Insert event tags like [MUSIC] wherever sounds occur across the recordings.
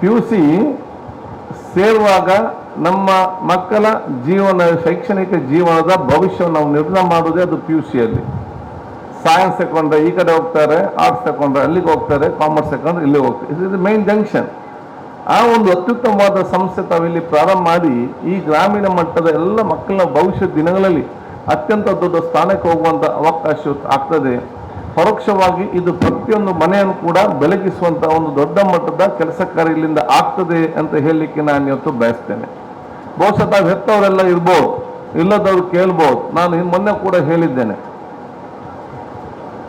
P U C ಸೇರುವಾಗ ನಮ್ಮ ಮಕ್ಕಳ ಜೀವನ, ಶೈಕ್ಷಣಿಕ ಜೀವನದ ಭವಿಷ್ಯವನ್ನು ನಾವು ನಿರ್ಣಯ ಮಾಡೋದೇ ಅದು ಪಿ ಯು ಸಿಯಲ್ಲಿ ಸೈನ್ಸ್ ತಗೊಂಡ್ರೆ ಈ ಕಡೆ ಹೋಗ್ತಾರೆ ಆರ್ಟ್ಸ್ ತಗೊಂಡ್ರೆ ಅಲ್ಲಿಗೆ ಹೋಗ್ತಾರೆ ಕಾಮರ್ಸ್ ತಗೊಂಡ್ರೆ ಇಲ್ಲಿ ಹೋಗ್ತಾರೆ. ಇದು ಮೈನ್ ಜಂಕ್ಷನ್ ಆ ಒಂದು ಅತ್ಯುತ್ತಮವಾದ ಸಂಸ್ಥೆ ತಾವಿಲ್ಲಿ ಪ್ರಾರಂಭ ಮಾಡಿ, ಈ ಗ್ರಾಮೀಣ ಮಟ್ಟದ ಎಲ್ಲ ಮಕ್ಕಳ ಭವಿಷ್ಯ ದಿನಗಳಲ್ಲಿ ಅತ್ಯಂತ ದೊಡ್ಡ ಸ್ಥಾನಕ್ಕೆ ಹೋಗುವಂಥ ಅವಕಾಶ ಆಗ್ತದೆ. ಪರೋಕ್ಷವಾಗಿ ಇದು ಪ್ರತಿಯೊಂದು ಮನೆಯನ್ನು ಕೂಡ ಬೆಳಗಿಸುವಂತ ಒಂದು ದೊಡ್ಡ ಮಟ್ಟದ ಕೆಲಸ ಕಾರ್ಯ ಇಲ್ಲಿಂದ ಆಗ್ತದೆ ಅಂತ ಹೇಳಲಿಕ್ಕೆ ನಾನು ಇವತ್ತು ಬಯಸ್ತೇನೆ. ಬಹುಶಃ ತಾವು ಹೆತ್ತವರೆಲ್ಲ ಇರ್ಬೋದು, ಇಲ್ಲದವರು ಕೇಳ್ಬೋದು. ನಾನು ಇನ್ನು ಮೊನ್ನೆ ಕೂಡ ಹೇಳಿದ್ದೇನೆ.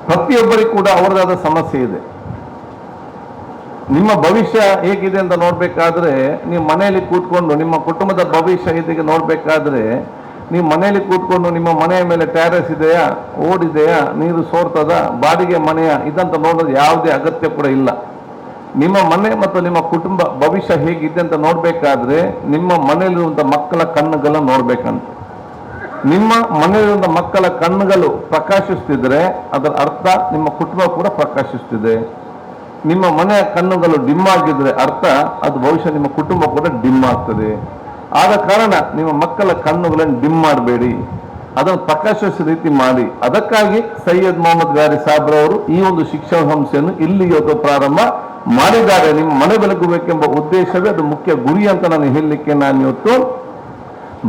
ಪ್ರತಿಯೊಬ್ಬರಿಗೂ ಕೂಡ ಅವರದಾದ ಸಮಸ್ಯೆ ಇದೆ. ನಿಮ್ಮ ಭವಿಷ್ಯ ಹೇಗಿದೆ ಅಂತ ನೋಡ್ಬೇಕಾದ್ರೆ ನೀವು ಮನೆಯಲ್ಲಿ ಕೂತ್ಕೊಂಡು ನಿಮ್ಮ ಕುಟುಂಬದ ಭವಿಷ್ಯ ಇದಕ್ಕೆ ನೋಡ್ಬೇಕಾದ್ರೆ ನೀವು ಮನೆಯಲ್ಲಿ ಕೂತ್ಕೊಂಡು ನಿಮ್ಮ ಮನೆಯ ಮೇಲೆ ಟ್ಯಾರೆಸ್ ಇದೆಯಾ? ಓಡಿದೆಯಾ? ನೀರು ಸೋರ್ತದ? ಬಾಡಿಗೆ ಮನೆಯ? ಇದಂತ ನೋಡೋದು ಯಾವುದೇ ಅಗತ್ಯ ಕೂಡ ಇಲ್ಲ. ನಿಮ್ಮ ಮನೆ ಮತ್ತು ನಿಮ್ಮ ಕುಟುಂಬ ಭವಿಷ್ಯ ಹೇಗಿದೆ ಅಂತ ನೋಡಬೇಕಾದ್ರೆ ನಿಮ್ಮ ಮನೆಯಲ್ಲಿರುವಂಥ ಮಕ್ಕಳ ಕಣ್ಣುಗಳನ್ನ ನೋಡಬೇಕಂತ. ನಿಮ್ಮ ಮನೆಯಲ್ಲಿರುವಂಥ ಮಕ್ಕಳ ಕಣ್ಣುಗಳು ಪ್ರಕಾಶಿಸ್ತಿದ್ರೆ ಅದರ ಅರ್ಥ ನಿಮ್ಮ ಕುಟುಂಬ ಕೂಡ ಪ್ರಕಾಶಿಸ್ತಿದೆ. ನಿಮ್ಮ ಮನೆಯ ಕಣ್ಣುಗಳು ಡಿಮ್ ಆಗಿದ್ರೆ ಅರ್ಥ ಅದು ಭವಿಷ್ಯ ನಿಮ್ಮ ಕುಟುಂಬ ಕೂಡ ಡಿಮ್ ಆಗ್ತದೆ. ಆದ ಕಾರಣ ನಿಮ್ಮ ಮಕ್ಕಳ ಕಣ್ಣುಗಳನ್ನು ಡಿಮ್ ಮಾಡಬೇಡಿ. ಅದನ್ನು ಪ್ರಕಾಶಿಸ ರೀತಿ ಮಾಡಿ. ಅದಕ್ಕಾಗಿ ಸೈಯದ್ ಮೊಹಮ್ಮದ್ ಗಾರಿ ಸಾಬ್ರವರು ಈ ಒಂದು ಶಿಕ್ಷಣ ಸಂಸ್ಥೆಯನ್ನು ಇಲ್ಲಿ ಇವತ್ತು ಪ್ರಾರಂಭ ಮಾಡಿದ್ದಾರೆ. ನಿಮ್ಮ ಮನೆ ಬೆಳಗಬೇಕೆಂಬ ಉದ್ದೇಶವೇ ಅದು ಮುಖ್ಯ ಗುರಿ ಅಂತ ನಾನು ಹೇಳಲಿಕ್ಕೆ ನಾನು ಇವತ್ತು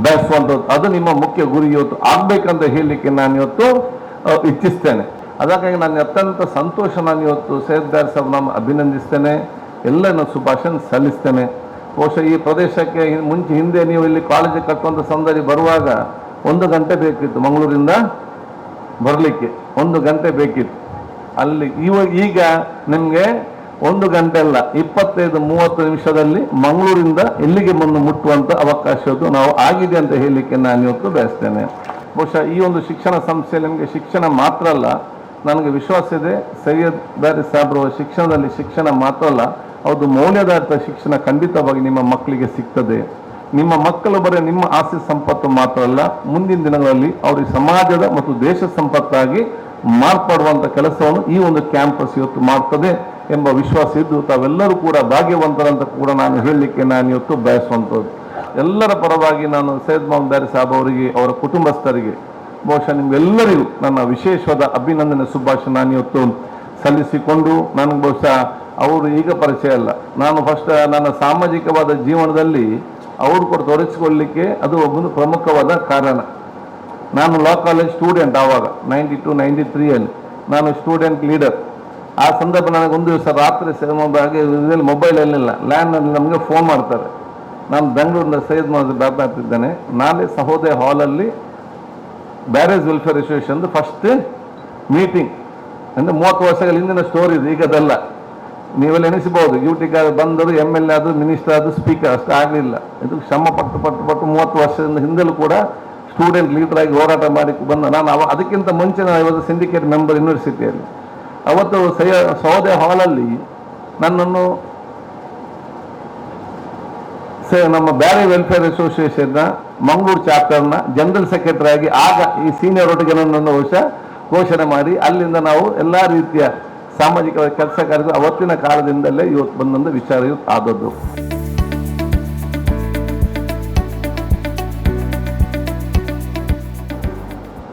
ಬಯಸುವಂಥದ್ದು. ಅದು ನಿಮ್ಮ ಮುಖ್ಯ ಗುರಿ ಇವತ್ತು ಆಗ್ಬೇಕಂತ ಹೇಳಲಿಕ್ಕೆ ನಾನು ಇವತ್ತು ಇಚ್ಛಿಸ್ತೇನೆ. ಅದಕ್ಕಾಗಿ ನಾನು ಅತ್ಯಂತ ಸಂತೋಷ ನಾನು ಇವತ್ತು ಸೈಯದ್ ಗಾರಿ ಸಾಬ್ ಅಭಿನಂದಿಸ್ತೇನೆ. ನಾನು ಶುಭಾಶಯ ಸಲ್ಲಿಸ್ತೇನೆ. ಬಹುಶಃ ಈ ಪ್ರದೇಶಕ್ಕೆ ಮುಂಚೆ ಹಿಂದೆ ನೀವು ಇಲ್ಲಿ ಕಾಲೇಜಿಗೆ ಕಟ್ಟುವಂಥ ಸೌಂದರ್ಯ ಬರುವಾಗ ಒಂದು ಗಂಟೆ ಬೇಕಿತ್ತು ಮಂಗಳೂರಿಂದ ಬರಲಿಕ್ಕೆ. ಒಂದು ಗಂಟೆ ಬೇಕಿತ್ತು. ಅಲ್ಲಿ ಇವಾಗ ಈಗ ನಿಮಗೆ ಒಂದು ಗಂಟೆ ಅಲ್ಲ, ಇಪ್ಪತ್ತೈದು ಮೂವತ್ತು ನಿಮಿಷದಲ್ಲಿ ಮಂಗಳೂರಿಂದ ಇಲ್ಲಿಗೆ ಬಂದು ಮುಟ್ಟುವಂಥ ಅವಕಾಶದ್ದು ನಾವು ಆಗಿದೆ ಅಂತ ಹೇಳಲಿಕ್ಕೆ ನಾನು ಇವತ್ತು ಬಯಸ್ತೇನೆ. ಬಹುಶಃ ಈ ಒಂದು ಶಿಕ್ಷಣ ಸಂಸ್ಥೆ ನಿಮಗೆ ಶಿಕ್ಷಣ ಮಾತ್ರ ಅಲ್ಲ, ನನಗೆ ವಿಶ್ವಾಸ ಇದೆ, ಸೈಯದ್ ಬಾರಿ ಸಾಬ್ರವ ಶಿಕ್ಷಣದಲ್ಲಿ ಶಿಕ್ಷಣ ಮಾತ್ರ ಅಲ್ಲ ಅದು ಮೌಲ್ಯಾಧಾರಿತ ಶಿಕ್ಷಣ ಖಂಡಿತವಾಗಿ ನಿಮ್ಮ ಮಕ್ಕಳಿಗೆ ಸಿಗ್ತದೆ. ನಿಮ್ಮ ಮಕ್ಕಳು ಬರೀ ನಿಮ್ಮ ಆಸ್ತಿ ಸಂಪತ್ತು ಮಾತ್ರ ಅಲ್ಲ, ಮುಂದಿನ ದಿನಗಳಲ್ಲಿ ಅವರಿಗೆ ಸಮಾಜದ ಮತ್ತು ದೇಶ ಸಂಪತ್ತಾಗಿ ಮಾರ್ಪಾಡುವಂಥ ಕೆಲಸವನ್ನು ಈ ಒಂದು ಕ್ಯಾಂಪಸ್ ಇವತ್ತು ಮಾಡ್ತದೆ ಎಂಬ ವಿಶ್ವಾಸ ಇದ್ದು, ತಾವೆಲ್ಲರೂ ಕೂಡ ಭಾಗ್ಯವಂತರಂತ ಕೂಡ ನಾನು ಹೇಳಲಿಕ್ಕೆ ನಾನು ಇವತ್ತು ಬಯಸುವಂಥದ್ದು. ಎಲ್ಲರ ಪರವಾಗಿ ನಾನು ಸೈಯದ್ ಮೊಹಮ್ಮದ್ ದಾರಿ ಸಾಬ್ ಅವರಿಗೆ, ಅವರ ಕುಟುಂಬಸ್ಥರಿಗೆ, ಬಹುಶಃ ನಿಮ್ಗೆಲ್ಲರಿಗೂ ನನ್ನ ವಿಶೇಷವಾದ ಅಭಿನಂದನೆ, ಶುಭಾಶಯ ನಾನು ಇವತ್ತು ಸಲ್ಲಿಸಿಕೊಂಡು ನನಗೆ ಬಹುಶಃ ಅವರು ಈಗ ಪರಿಚಯ ಅಲ್ಲ. ನಾನು ಫಸ್ಟ್ ನನ್ನ ಸಾಮಾಜಿಕವಾದ ಜೀವನದಲ್ಲಿ ಅವರು ಕೂಡ ತೊಡಗಿಸಿಕೊಳ್ಳಲಿಕ್ಕೆ ಅದು ಒಂದು ಪ್ರಮುಖವಾದ ಕಾರಣ. ನಾನು ಲಾ ಕಾಲೇಜ್ ಸ್ಟೂಡೆಂಟ್ ಆವಾಗ ನೈಂಟಿ ಟು ನೈಂಟಿ ತ್ರೀಯಲ್ಲಿ ನಾನು ಸ್ಟೂಡೆಂಟ್ ಲೀಡರ್ ಆ ಸಂದರ್ಭ ನನಗೆ ಒಂದು ದಿವಸ ರಾತ್ರಿ ಹಾಗೆ ಇದರಲ್ಲಿ ಮೊಬೈಲ್ ಎಲ್ಲಿಲ್ಲ ಲ್ಯಾಂಡ್ನಲ್ಲಿ ನಮಗೆ ಫೋನ್ ಮಾಡ್ತಾರೆ. ನಾನು ಬೆಂಗಳೂರಿನ ಸೈಯದ್ ಮೊಹಮ್ಮದ್ ಮಾತಾಡ್ತಿದ್ದೇನೆ ನಾಳೆ ಸಹೋದಯ ಹಾಲಲ್ಲಿ ಬ್ಯಾರೇಜ್ ವೆಲ್ಫೇರ್ ಅಸೋಸಿಯೇಷನ್ದು ಫಸ್ಟ್ ಮೀಟಿಂಗ್ ಅಂದರೆ ಮೂವತ್ತು ವರ್ಷಗಳ ಹಿಂದಿನ ಸ್ಟೋರಿ ಇದು, ಈಗ ಅದಲ್ಲ. ನೀವೆಲ್ಲ ಎನಿಸಬಹುದು ಡ್ಯೂಟಿಗೆ ಬಂದರು ಎಂ ಎಲ್ ಎ ಆದರೂ ಮಿನಿಸ್ಟರ್ ಆದರೂ ಸ್ಪೀಕರ್ ಅಷ್ಟು ಆಗಲಿಲ್ಲ. ಇದು ಶ್ರಮ ಪಟ್ಟು ಪಟ್ಟು ಪಟ್ಟು ಮೂವತ್ತು ವರ್ಷದಿಂದ ಹಿಂದಲೂ ಕೂಡ ಸ್ಟೂಡೆಂಟ್ ಲೀಡರ್ ಆಗಿ ಹೋರಾಟ ಮಾಡಿ ಬಂದ ನಾನು ಅವ ಅದಕ್ಕಿಂತ ಮುಂಚೆ ನಾನು ಇವತ್ತು ಸಿಂಡಿಕೇಟ್ ಮೆಂಬರ್ ಯೂನಿವರ್ಸಿಟಿಯಲ್ಲಿ ಅವತ್ತು ಸಯ ಸಹೋದಯ ಹಾಲಲ್ಲಿ ನನ್ನನ್ನು ಸ- ನಮ್ಮ ಬ್ಯಾರಿ ವೆಲ್ಫೇರ್ ಅಸೋಸಿಯೇಷನ್ನ ಮಂಗಳೂರು ಚಾಪ್ಟರ್ನ ಜನರಲ್ ಸೆಕ್ರೆಟರಿ ಆಗಿ ಆಗ ಈ ಸೀನಿಯರ್ ಒಟ್ಟಿಗೆ ನನ್ನನ್ನು ವರ್ಷ ಘೋಷಣೆ ಮಾಡಿ, ಅಲ್ಲಿಂದ ನಾವು ಎಲ್ಲ ರೀತಿಯ ಸಾಮಾಜಿಕ ಕೆಲಸ ಕಾರ್ಯ ಅವತ್ತಿನ ಕಾಲದಿಂದಲೇ ಇವತ್ತು ಬಂದಂತ ವಿಚಾರ ಇವತ್ತು ಆದದ್ದು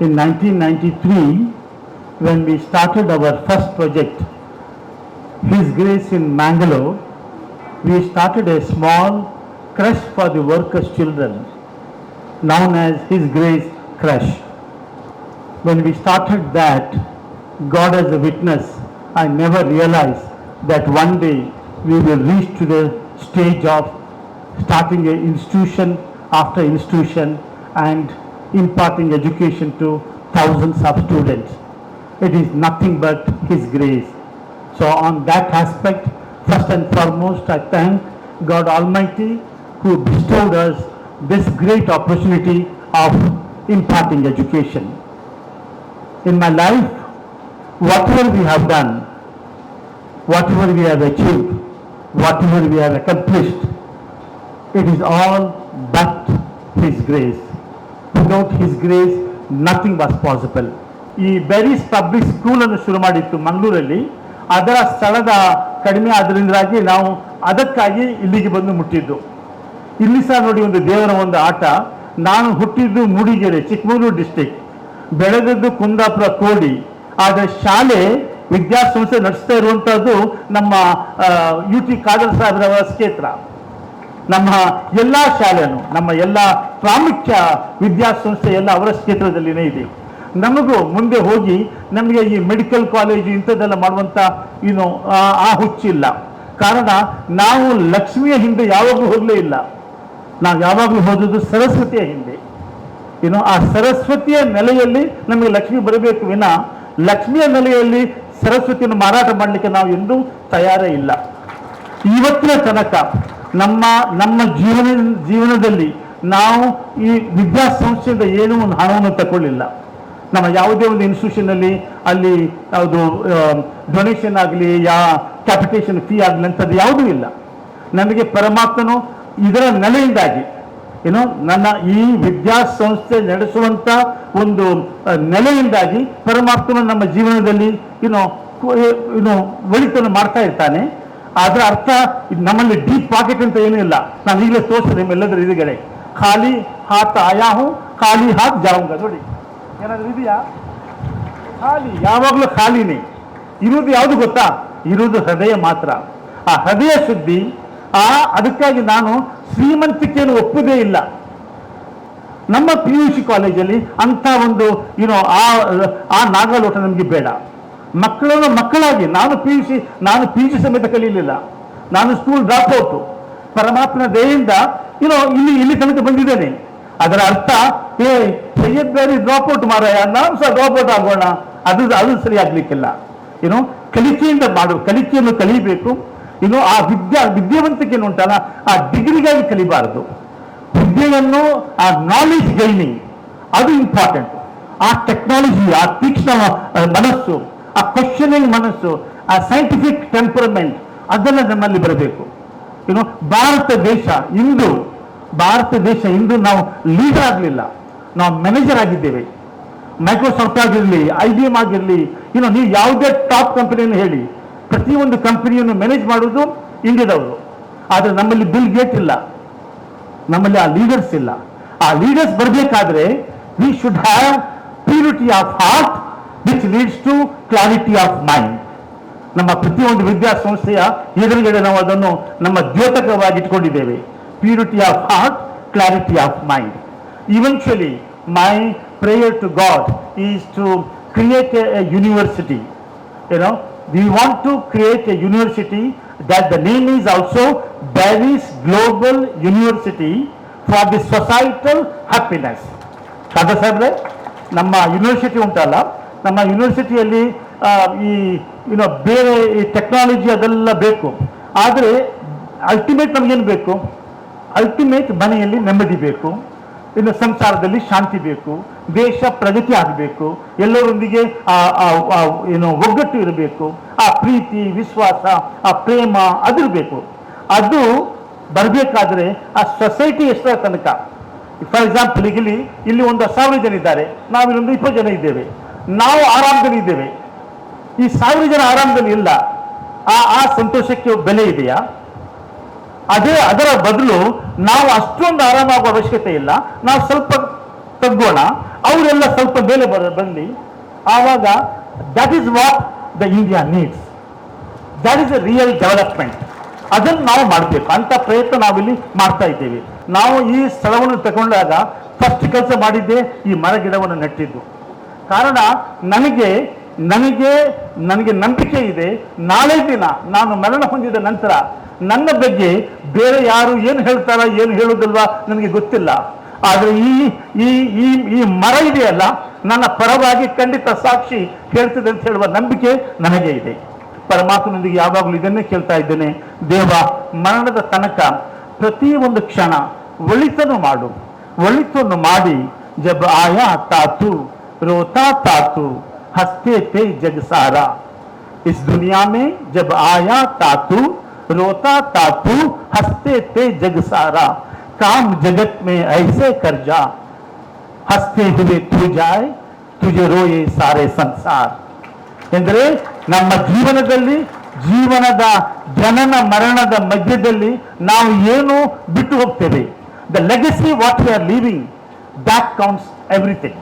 in 1993 when we started our first project, His Grace in Mangalore, we started a small crush for the workers' children known as His Grace Crush. When we started that, God as a witness, I never realized that one day we will reach to the stage of starting an institution after institution and imparting education to thousands of students. It is nothing but His grace. So on that aspect, first and foremost, I thank God Almighty who bestowed us this great opportunity of imparting education. In my life, whatever we have done, whatever we have achieved, whatever we have accomplished, it is all but His grace. Without His grace, nothing was possible. ಈ Bearys public school ಅನ್ನು ಶುರು ಮಾಡಿತ್ತು ಮಂಗಳೂರಲ್ಲಿ. ಅದರ ಸ್ಥಳದ ಕಡಿಮೆ ಆದ್ರಿಂದಾಗಿ ನಾವು ಅದಕ್ಕಾಗಿ ಇಲ್ಲಿಗೆ ಬಂದು ಮುಟ್ಟಿದ್ದು. ಇಲ್ಲಿ ಸಹ ನೋಡಿ ಒಂದು ದೇವರ ಒಂದು ಆಟ. ನಾನು ಹುಟ್ಟಿದ್ದು ಮೂಡಿಗೆರೆ ಚಿಕ್ಕಮಗಳೂರು ಡಿಸ್ಟಿಕ್ ಬೆಳೆದದ್ದು ಕುಂದಾಪುರ ಕೋಡಿ. ಆದರೆ ಶಾಲೆ ವಿದ್ಯಾಸಂಸ್ಥೆ ನಡೆಸ್ತಾ ಇರುವಂತಹದ್ದು ನಮ್ಮ ಯು ಟಿ ಖಾದರ್ ಸಾಹೇಬ್ರವರ ಕ್ಷೇತ್ರ. ನಮ್ಮ ಎಲ್ಲ ಶಾಲೆನೂ, ನಮ್ಮ ಎಲ್ಲ ಪ್ರಾಮುಖ್ಯ ವಿದ್ಯಾಸಂಸ್ಥೆ ಎಲ್ಲ ಅವರ ಕ್ಷೇತ್ರದಲ್ಲಿನೇ ಇದೆ. ನಮಗೂ ಮುಂದೆ ಹೋಗಿ ನಮಗೆ ಈ ಮೆಡಿಕಲ್ ಕಾಲೇಜು ಇಂಥದ್ದೆಲ್ಲ ಮಾಡುವಂಥ ಏನು, ಆ- ಆ ಹುಚ್ಚಿಲ್ಲ ಕಾರಣ ನಾವು ಲಕ್ಷ್ಮಿಯ ಹಿಂದೆ ಯಾವಾಗಲೂ ಹೋಗಲೇ ಇಲ್ಲ. ನಾವು ಯಾವಾಗಲೂ ಹೋದದ್ದು ಸರಸ್ವತಿಯ ಹಿಂದೆ. ಏನು, ಆ ಸರಸ್ವತಿಯ ನೆಲೆಯಲ್ಲಿ ನಮಗೆ ಲಕ್ಷ್ಮಿ ಬರಬೇಕು ವಿನ ಲಕ್ಷ್ಮಿಯ ನೆಲೆಯಲ್ಲಿ ಸರಸ್ವತಿಯನ್ನು ಮಾರಾಟ ಮಾಡಲಿಕ್ಕೆ ನಾವು ಎಂದೂ ತಯಾರೇ ಇಲ್ಲ. ಇವತ್ತಿನ ತನಕ ನಮ್ಮ ನಮ್ಮ ಜೀವನ, ಜೀವನದಲ್ಲಿ ನಾವು ಈ ವಿದ್ಯಾಸಂಸ್ಥೆಯಿಂದ ಏನೂ ಒಂದು ಹಣವನ್ನು ತಗೊಳ್ಳಿಲ್ಲ. ನಮ್ಮ ಯಾವುದೇ ಒಂದು ಇನ್ಸ್ಟಿಟ್ಯೂಷನ್ ಅಲ್ಲಿ ಅಲ್ಲಿ ಯಾವುದು ಡೊನೇಷನ್ ಆಗಲಿ, ಯಾ ಕ್ಯಾಪಿಟೇಷನ್ ಫೀ ಆಗಲಿ ಅಂಥದ್ದು ಯಾವುದೂ ಇಲ್ಲ. ನಮಗೆ ಪರಮಾತ್ಮನು ಇದರ ನೆಲೆಯಿಂದಾಗಿ ಏನು ನನ್ನ ಈ ವಿದ್ಯಾಸಂಸ್ಥೆ ನಡೆಸುವಂತ ಒಂದು ನೆಲೆಯಿಂದಾಗಿ ಪರಮಾತ್ಮನ ನಮ್ಮ ಜೀವನದಲ್ಲಿ, ಏನೋ ಏನು ಒಳಿತನ್ನು ಮಾಡ್ತಾ ಇರ್ತಾನೆ. ಅದರ ಅರ್ಥ ನಮ್ಮಲ್ಲಿ ಡೀಪ್ ಪಾಕೆಟ್ ಅಂತ ಏನೂ ಇಲ್ಲ. ನಾನು ಈಗಲೇ ತೋರಿಸಿದೆ ನಿಮ್ಮೆಲ್ಲದರ ಎದುರುಗಡೆ. ಖಾಲಿ ಹಾತ ಆಯಾಹು ಖಾಲಿ ಹಾತ್ ಜಾವಂಗ. ನೋಡಿ, ಏನಾದ್ರು ಇದೆಯಾ? ಖಾಲಿ, ಯಾವಾಗಲೂ ಖಾಲಿನೇ. ಇರುವುದು ಯಾವುದು ಗೊತ್ತಾ? ಇರುವುದು ಹೃದಯ ಮಾತ್ರ. ಆ ಹೃದಯ ಶುದ್ಧಿ ಆ, ಅದಕ್ಕಾಗಿ ನಾನು ಶ್ರೀಮಂತಿಕೆಯನ್ನು ಒಪ್ಪದೇ ಇಲ್ಲ. ನಮ್ಮ ಪಿ ಯು ಸಿ ಕಾಲೇಜಲ್ಲಿ ಅಂತ ಒಂದು ಏನೋ ಆ ಆ ನಾಗಲೋಟ ನಮಗೆ ಬೇಡ. ಮಕ್ಕಳನ್ನು ಮಕ್ಕಳಾಗಿ, ನಾನು ಪಿ ಯು ಸಿ ನಾನು ಪಿ ಜಿ ಸಮೇತ ಕಲೀಲಿಲ್ಲ. ನಾನು ಸ್ಕೂಲ್ ಡ್ರಾಪ್ ಔಟ್ ಪರಮಾತ್ಮನ ದಯೆಯಿಂದ ಏನೋ ಇಲ್ಲಿ ಇಲ್ಲಿ ತನಕ ಬಂದಿದ್ದೇನೆ. ಅದರ ಅರ್ಥ ಏ ಸೈಯದ್ ಬೇರೆ ಡ್ರಾಪ್ ಔಟ್ ಮಾರಾಯ, ನಾನು ಸಹ ಡ್ರಾಪ್ ಔಟ್ ಆಗೋಣ. ಅದು ಅದು ಸರಿ ಆಗ್ಲಿಕ್ಕಿಲ್ಲ ಏನು ಕಲಿಕೆಯಿಂದ ಮಾಡು, ಕಲಿಕೆಯನ್ನು ಕಲಿಬೇಕು. ಇನ್ನು ಆ ವಿದ್ಯಾ ವಿದ್ಯಾವಂತಿಕೆಯನ್ನು ಉಂಟಲ್ಲ, ಆ ಡಿಗ್ರಿಗಾಗಿ ಕಲಿಬಾರದು. ವಿದ್ಯೆಯನ್ನು, ಆ ನಾಲೆಜ್ ಗೈನಿಂಗ್ ಅದು ಇಂಪಾರ್ಟೆಂಟ್ ಆ ಟೆಕ್ನಾಲಜಿ ಆ ತೀಕ್ಷ್ಣ ಮನಸ್ಸು, ಆ ಕ್ವಶನಿಂಗ್ ಮನಸ್ಸು, ಆ ಸೈಂಟಿಫಿಕ್ ಟೆಂಪರ್ಮೆಂಟ್ ಅದೆಲ್ಲ ನಮ್ಮಲ್ಲಿ ಬರಬೇಕು. ಇನ್ನು ಭಾರತ ದೇಶ ಇಂದು, ಭಾರತ ದೇಶ ಇಂದು ನಾವು ಲೀಡರ್ ಆಗಲಿಲ್ಲ. ನಾವು ಮ್ಯಾನೇಜರ್ ಆಗಿದ್ದೇವೆ. ಮೈಕ್ರೋಸಾಫ್ಟ್ ಆಗಿರಲಿ ಐ ಬಿ ಎಂ ಆಗಿರಲಿ, ಇನ್ನು ನೀವು ಯಾವುದೇ ಟಾಪ್ ಕಂಪನಿಯನ್ನು ಹೇಳಿ ಪ್ರತಿಯೊಂದು ಕಂಪನಿಯನ್ನು ಮ್ಯಾನೇಜ್ ಮಾಡುವುದು ಇಂಡಿಯಾದವರು ಆದರೆ ನಮ್ಮಲ್ಲಿ ಬಿಲ್ ಗೇಟ್ ಇಲ್ಲ. ನಮ್ಮಲ್ಲಿ ಆ ಲೀಡರ್ಸ್ ಇಲ್ಲ. ಆ ಲೀಡರ್ಸ್ ಬರಬೇಕಾದ್ರೆ we should have purity of heart which leads to clarity of mind ನಮ್ಮ ಪ್ರತಿಯೊಂದು ವಿದ್ಯಾಸಂಸ್ಥೆಯ ಎದುರುಗಡೆ ನಾವು ಅದನ್ನು ನಮ್ಮ ದ್ಯೋತಕವಾಗಿ ಇಟ್ಕೊಂಡಿದ್ದೇವೆ. Purity of heart clarity of mind eventually my prayer to God is to create a university you know we want to create a university that the name is also Barry's Global University for the societal happiness ಕಾದ ಸಾಹೇಬ್ರೆ ನಮ್ಮ university ಉಂಟಲ್ಲ ನಮ್ಮ ಯೂನಿವರ್ಸಿಟಿಯಲ್ಲಿ ಈ ಏನೋ ಬೇರೆ ಈ technology ಅದೆಲ್ಲ ಬೇಕು ಆದರೆ ಅಲ್ಟಿಮೇಟ್ ನಮಗೇನು ಬೇಕು ಅಲ್ಟಿಮೇಟ್ ಮನೆಯಲ್ಲಿ ನೆಮ್ಮದಿ ಬೇಕು ಇನ್ನು ಸಂಸಾರದಲ್ಲಿ ಶಾಂತಿ ಬೇಕು, ದೇಶ ಪ್ರಗತಿ ಆಗಬೇಕು, ಎಲ್ಲರೊಂದಿಗೆ ಆ ಏನು ಒಗ್ಗಟ್ಟು ಇರಬೇಕು, ಆ ಪ್ರೀತಿ, ವಿಶ್ವಾಸ, ಆ ಪ್ರೇಮ ಅದಿರಬೇಕು. ಅದು ಬರಬೇಕಾದ್ರೆ ಆ ಸೊಸೈಟಿ ಎಷ್ಟರ ತನಕ? ಫಾರ್ ಎಕ್ಸಾಂಪಲ್ ಇಲ್ಲಿ ಇಲ್ಲಿ ಒಂದು ಸಾವಿರ ಜನ ಇದ್ದಾರೆ, ನಾವಿಲ್ಲೊಂದು ಇಪ್ಪತ್ತು ಜನ ಇದ್ದೇವೆ. ನಾವು ಆರಾಮದಲ್ಲಿ ಇದ್ದೇವೆ. ಈ ಸಾವಿರ ಜನ ಆರಾಮದಲ್ಲಿ ಇಲ್ಲ. ಆ ಆ ಸಂತೋಷಕ್ಕೆ ಬೆಲೆ ಇದೆಯಾ? ಅದೇ ಅದರ ಬದಲು ನಾವು ಅಷ್ಟೊಂದು ಆರಾಮಾಗುವ ಅವಶ್ಯಕತೆ ಇಲ್ಲ. ನಾವು ಸ್ವಲ್ಪ ತಗ್ಗೋಣ. ಅವರೆಲ್ಲ ಸ್ವಲ್ಪ ಮೇಲೆ ಬರ ಬಂದು ಆವಾಗ that is what the India needs that is a real development ಅದನ್ನು ನಾವು ಮಾಡಬೇಕು. ಅಂತ ಪ್ರಯತ್ನ ನಾವಿಲ್ಲಿ ಮಾಡ್ತಾ ಇದ್ದೇವೆ. ನಾವು ಈ ಸ್ಥಳವನ್ನು ತಗೊಂಡಾಗ ಫಸ್ಟ್ ಕೆಲಸ ಮಾಡಿದ್ದೆ ಈ ಮರ ಗಿಡವನ್ನು ನೆಟ್ಟಿದ್ದು. ಕಾರಣ ನನಗೆ ನನಗೆ ನನಗೆ ನಂಬಿಕೆ ಇದೆ. ನಾಳೆ ದಿನ ನಾನು ಮರಣ ಹೊಂದಿದ ನಂತರ ನನ್ನ ಬಗ್ಗೆ ಬೇರೆ ಯಾರು ಏನು ಹೇಳ್ತಾರ, ಏನು ಹೇಳೋದಿಲ್ವಾ ನನಗೆ ಗೊತ್ತಿಲ್ಲ. ಆದರೆ ಈ ಈ ಈ ಮರ ಇದೆಯಲ್ಲ, ನನ್ನ ಪರವಾಗಿ ಖಂಡಿತ ಸಾಕ್ಷಿ ಹೇಳ್ತದೆ ಅಂತ ಹೇಳುವ ನಂಬಿಕೆ ನನಗೆ ಇದೆ. ಪರಮಾತ್ಮನೊಂದಿಗೆ ಯಾವಾಗಲೂ ಇದನ್ನೇ ಕೇಳ್ತಾ ಇದ್ದೇನೆ. ದೇವ, ಮರಣದ ತನಕ ಪ್ರತಿ ಒಂದು ಕ್ಷಣ ಒಳಿತನ್ನು ಮಾಡು. ಒಳಿತನ್ನು ಮಾಡಿ ಜಬ್ ಆಯಾ ತಾತು, ರೋತಾ ತಾತು. ಹಸ್ತೆ ತೆ ಜಗ್ ಸಾರಾ इस दुनिया में जब आया तातू रोता तातू हंसते थे जग सारा काम जगत में ऐसे कर जा हंसते हुए तू जाए तुझे रोए सारे संसार ಎಂದರೆ ನಮ್ಮ ಜೀವನದಲ್ಲಿ ಜೀವನದ ಜನನ ಮರಣದ ಮಧ್ಯದಲ್ಲಿ ನಾವು ಏನು ಬಿಟ್ಟು ಹೋಗ್ತೇವೆ the legacy what we are leaving that counts everything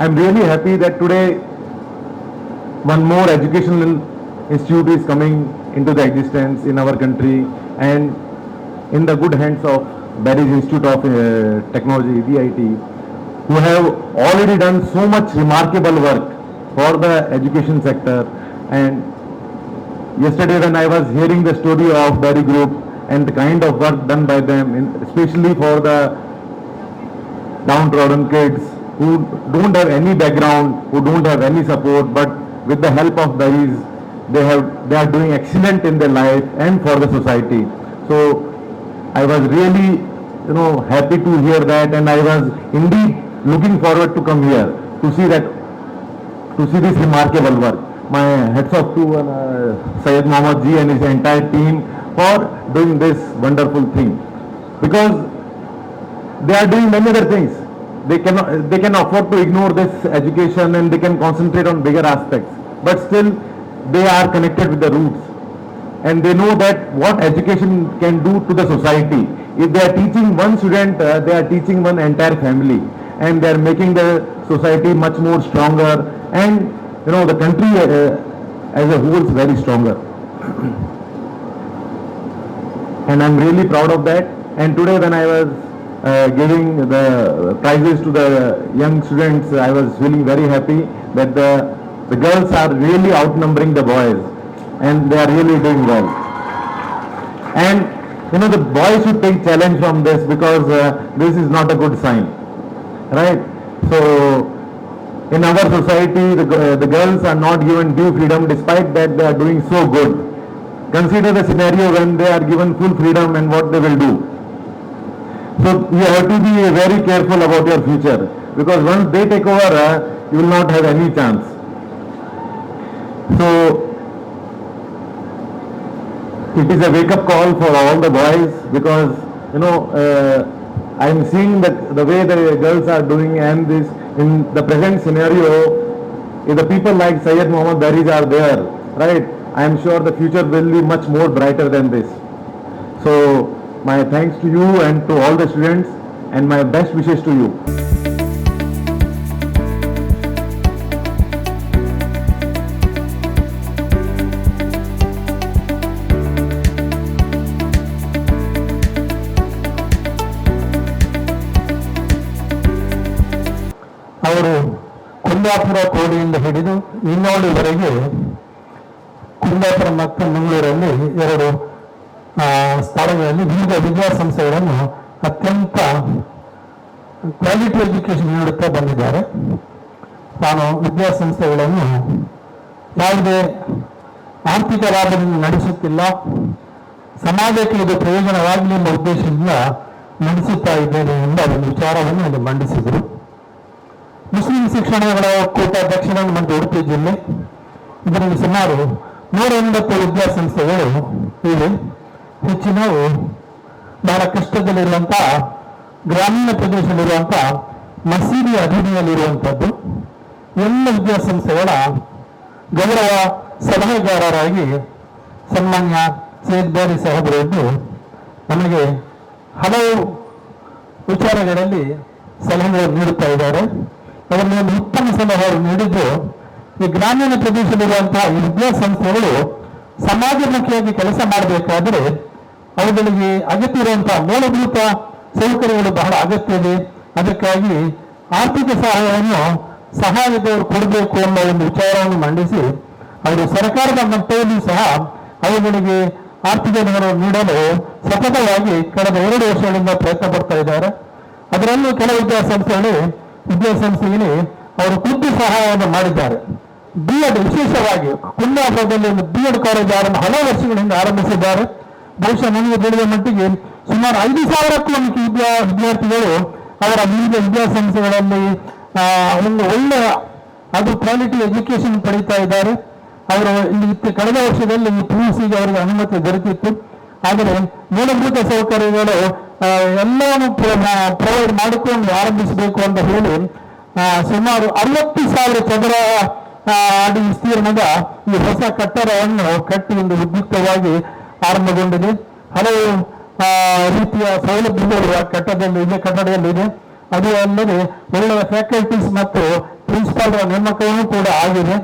I'm really happy that today one more educational institute is coming into the existence in our country and in the good hands of Barry's Institute of uh, Technology, BIT, who have already done so much remarkable work for the education sector. And yesterday when I was hearing the story of Barry Group and the kind of work done by them, in- especially for the downtrodden kids who don't have any background, who don't have any support, but with the help of Berries, they have, they are doing excellent in their life and for the society. So I was really, you know, happy to hear that and I was indeed looking forward to come here to see that, to see this remarkable work. My hats off to uh, Syed Mohammad Ji and his entire team for doing this wonderful thing. Because they are doing many other things. They cannot, they can afford to ignore this education and they can concentrate on bigger aspects. But still, they are connected with the roots. And they know that what education can do to the society. If they are teaching one student, uh, they are teaching one entire family. And they are making the society much more stronger and, you know, the country uh, as a whole is very stronger. [CLEARS THROAT] and I'm really proud of that. And today when I was giving the prizes to the young students, I was feeling very happy that the, the girls are really outnumbering the boys and they are really doing well. And you know, the boys should take challenge from this because uh, this is not a good sign, right? So in our society, the, g- the girls are not given due freedom despite that they are doing so good. Consider the scenario when they are given full freedom and what they will do. So you have to be very careful about your future because once they take over, uh, you will not have any chance. So it is a wake-up call for all the boys because you know uh, I am seeing that the way the girls are doing and this in the present scenario, if the people like Syed Muhammad Baris are there, right? I am sure the future will be much more brighter than this. So my thanks to you and to all the students and my best wishes to you. ಅವರು ಕುಂದಾಪುರ ಕೋಡಿಯಿಂದ ಹಿಡಿದು ಇನ್ನೋಳಿವರೆಗೆ ಕುಂದಾಪುರ ಮತ್ತು ಮಂಗಳೂರಲ್ಲಿ ಎರಡು ಸ್ಥಳಗಳಲ್ಲಿ ವಿವಿಧ ವಿದ್ಯಾಸಂಸ್ಥೆಗಳನ್ನು ಅತ್ಯಂತ quality education ನೀಡುತ್ತಾ ಬಂದಿದ್ದಾರೆ. ತಾನು ವಿದ್ಯಾಸಂಸ್ಥೆಗಳನ್ನು ಯಾವುದೇ ಆರ್ಥಿಕ ಲಾಭದಿಂದ ನಡೆಸುತ್ತಿಲ್ಲ. ಸಮಾಜಕ್ಕೆ ಇದು ಪ್ರಯೋಜನವಾಗಲಿ ಎಂಬ ಉದ್ದೇಶದಿಂದ ನಡೆಸುತ್ತಾ ಇದ್ದೇನೆ ಎಂಬ ಒಂದು ವಿಚಾರವನ್ನು ಅಲ್ಲಿ ಮಂಡಿಸಿದರು. ಮುಸ್ಲಿಂ ಶಿಕ್ಷಣಗಳ ಒಕ್ಕೂಟ ದಕ್ಷಿಣ ಮತ್ತು ಉಡುಪಿ ಜಿಲ್ಲೆ. ಇದರಲ್ಲಿ ಸುಮಾರು ನೂರ ಎಂಬತ್ತು ವಿದ್ಯಾಸಂಸ್ಥೆಗಳು ಇವೆ. ಹೆಚ್ಚಿನವು ಬಹಳ ಕಷ್ಟದಲ್ಲಿರುವಂತಹ ಗ್ರಾಮೀಣ ಪ್ರದೇಶದಲ್ಲಿರುವಂತಹ ಮಸೀದಿ ಅಧೀನದಲ್ಲಿರುವಂಥದ್ದು. ಎಲ್ಲ ವಿದ್ಯಾಸಂಸ್ಥೆಗಳ ಗೌರವ ಸಲಹೆಗಾರರಾಗಿ ಸನ್ಮಾನ್ಯ ಸೈಯದ್ ಬಾರಿ ಸಾಹೇಬರು ಇದ್ದು ನಮಗೆ ಹಲವು ವಿಚಾರಗಳಲ್ಲಿ ಸಲಹೆಗಳನ್ನು ನೀಡುತ್ತಾ ಇದ್ದಾರೆ. ಅದರಲ್ಲಿ ಒಂದು ಉತ್ತಮ ಸಲಹೆ ಅವರು ನೀಡಿದ್ದು, ಈ ಗ್ರಾಮೀಣ ಪ್ರದೇಶದಲ್ಲಿರುವಂತಹ ವಿದ್ಯಾಸಂಸ್ಥೆಗಳು ಸಮಾಜಮುಖಿಯಾಗಿ ಕೆಲಸ ಮಾಡಬೇಕಾದರೆ ಅವುಗಳಿಗೆ ಅಗತ್ಯ ಇರುವಂತಹ ಮೂಲಭೂತ ಸೌಕರ್ಯಗಳು ಬಹಳ ಅಗತ್ಯ ಇದೆ. ಅದಕ್ಕಾಗಿ ಆರ್ಥಿಕ ಸಹಾಯವನ್ನು ಸಹಾಯದವರು ಕೊಡಬೇಕು ಎಂಬ ಒಂದು ವಿಚಾರವನ್ನು ಮಂಡಿಸಿ ಅವರು ಸರ್ಕಾರದ ಮಟ್ಟದಲ್ಲಿ ಸಹ ಅವುಗಳಿಗೆ ಆರ್ಥಿಕ ನೆರವು ನೀಡಲು ಸತತವಾಗಿ ಕಳೆದ ಎರಡು ವರ್ಷಗಳಿಂದ ಪ್ರಯತ್ನ ಪಡ್ತಾ ಇದ್ದಾರೆ. ಅದರಲ್ಲೂ ಕೆಲವು ವಿದ್ಯಾಸಂಸ್ಥೆಗಳು ವಿದ್ಯಾಸಂಸ್ಥೆಯಲ್ಲಿ ಅವರು ಖುದ್ದು ಸಹಾಯವನ್ನು ಮಾಡಿದ್ದಾರೆ. ಬಿ ಎಡ್ ವಿಶೇಷವಾಗಿ ಕುಂದಾಪುರದಲ್ಲಿ ಒಂದು ಬಿ ಎಡ್ ಕಾಲೇಜ್ ಆರಂಭ ಹಲವು ವರ್ಷಗಳಿಂದ ಆರಂಭಿಸಿದ್ದಾರೆ. ಬಹುಶಃ ನನಗೆ ತಿಳಿದ ಮಟ್ಟಿಗೆ ಸುಮಾರು ಐದು ಸಾವಿರಕ್ಕೂ ವಿದ್ಯಾ ವಿದ್ಯಾರ್ಥಿಗಳು ಅವರ ವಿವಿಧ ವಿದ್ಯಾಸಂಸ್ಥೆಗಳಲ್ಲಿ ಒಂದು ಒಳ್ಳೆಯ ಅದು ಕ್ವಾಲಿಟಿ ಎಜುಕೇಶನ್ ಪಡೀತಾ ಇದ್ದಾರೆ. ಅವರು ಇಲ್ಲಿ ಇತ್ತ- ಕಳೆದ ವರ್ಷದಲ್ಲಿ ಪಿ ಯು ಸಿಗೆ ಅವರಿಗೆ ಅನುಮತಿ ದೊರೆತಿತ್ತು. ಆದರೆ ಮೂಲಭೂತ ಸೌಕರ್ಯಗಳು ಎಲ್ಲವನ್ನು ಪ್ರೊವೈಡ್ ಮಾಡಿಕೊಂಡು ಆರಂಭಿಸಬೇಕು ಅಂತ ಹೇಳಿ ಸುಮಾರು ಅರವತ್ತು ಸಾವಿರ ಚದರ ಅಡಿ ವಿಸ್ತೀರ್ಣದ ಈ ಹೊಸ ಕಟ್ಟಡವನ್ನು ಕಟ್ಟಿ ಒಂದು ಉದ್ಯುಕ್ತವಾಗಿ ಆರಂಭಗೊಂಡಿದೆ. ಹಲವು ರೀತಿಯ ಸೌಲಭ್ಯಗಳು ಕಟ್ಟಡದಲ್ಲಿ, ಇದೆ ಕಟ್ಟಡದಲ್ಲಿದೆ. ಅದು ಅಲ್ಲದೆ ಒಳ್ಳೆಯ ಫ್ಯಾಕಲ್ಟೀಸ್ ಮತ್ತು ಪ್ರಿನ್ಸಿಪಾಲ್ರ ನೇಮಕವೂ ಕೂಡ ಆಗಿದೆ.